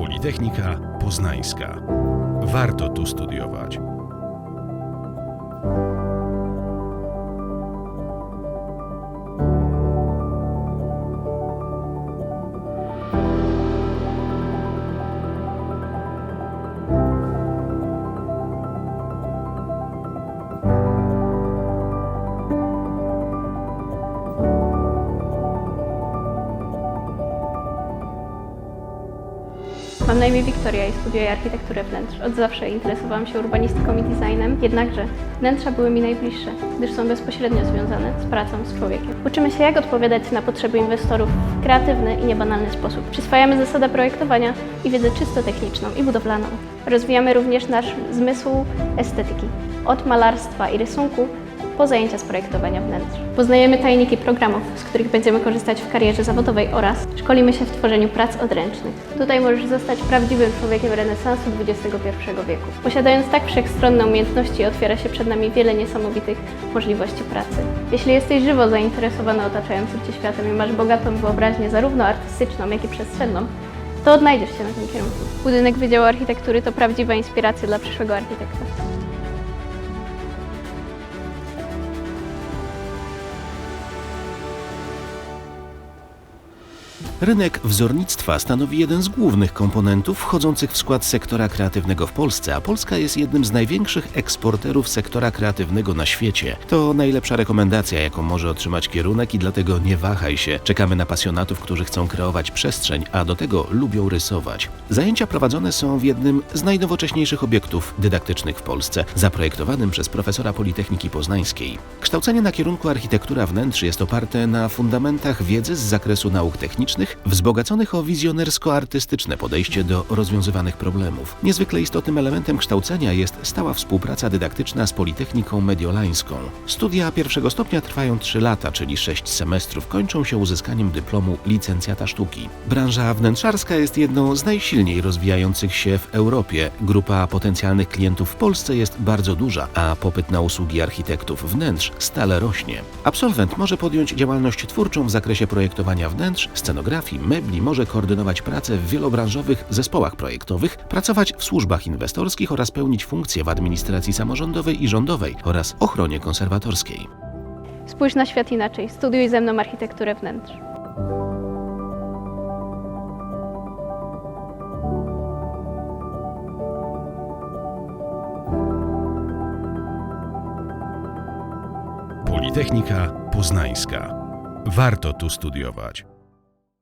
Politechnika Poznańska. Warto tu studiować. Mam na imię Wiktoria i studiuję architekturę wnętrz. Od zawsze interesowałam się urbanistyką i designem, jednakże wnętrza były mi najbliższe, gdyż są bezpośrednio związane z pracą z człowiekiem. Uczymy się, jak odpowiadać na potrzeby inwestorów w kreatywny i niebanalny sposób. Przyswajamy zasadę projektowania i wiedzę czysto techniczną i budowlaną. Rozwijamy również nasz zmysł estetyki, od malarstwa i rysunku po zajęcia z projektowania wnętrz. Poznajemy tajniki programów, z których będziemy korzystać w karierze zawodowej oraz szkolimy się w tworzeniu prac odręcznych. Tutaj możesz zostać prawdziwym człowiekiem renesansu XXI wieku. Posiadając tak wszechstronne umiejętności, otwiera się przed nami wiele niesamowitych możliwości pracy. Jeśli jesteś żywo zainteresowany otaczającym Cię światem i masz bogatą wyobraźnię zarówno artystyczną, jak i przestrzenną, to odnajdziesz się na tym kierunku. Budynek Wydziału Architektury to prawdziwa inspiracja dla przyszłego architekta. Rynek wzornictwa stanowi jeden z głównych komponentów wchodzących w skład sektora kreatywnego w Polsce, a Polska jest jednym z największych eksporterów sektora kreatywnego na świecie. To najlepsza rekomendacja, jaką może otrzymać kierunek i dlatego nie wahaj się. Czekamy na pasjonatów, którzy chcą kreować przestrzeń, a do tego lubią rysować. Zajęcia prowadzone są w jednym z najnowocześniejszych obiektów dydaktycznych w Polsce, zaprojektowanym przez profesora Politechniki Poznańskiej. Kształcenie na kierunku architektura wnętrz jest oparte na fundamentach wiedzy z zakresu nauk technicznych, wzbogaconych o wizjonersko-artystyczne podejście do rozwiązywanych problemów. Niezwykle istotnym elementem kształcenia jest stała współpraca dydaktyczna z Politechniką Mediolańską. Studia pierwszego stopnia trwają 3 lata, czyli 6 semestrów, kończą się uzyskaniem dyplomu licencjata sztuki. Branża wnętrzarska jest jedną z najsilniej rozwijających się w Europie. Grupa potencjalnych klientów w Polsce jest bardzo duża, a popyt na usługi architektów wnętrz stale rośnie. Absolwent może podjąć działalność twórczą w zakresie projektowania wnętrz, scenografii, mebli, może koordynować pracę w wielobranżowych zespołach projektowych, pracować w służbach inwestorskich oraz pełnić funkcje w administracji samorządowej i rządowej oraz ochronie konserwatorskiej. Spójrz na świat inaczej, studiuj ze mną architekturę wnętrz. Politechnika Poznańska. Warto tu studiować.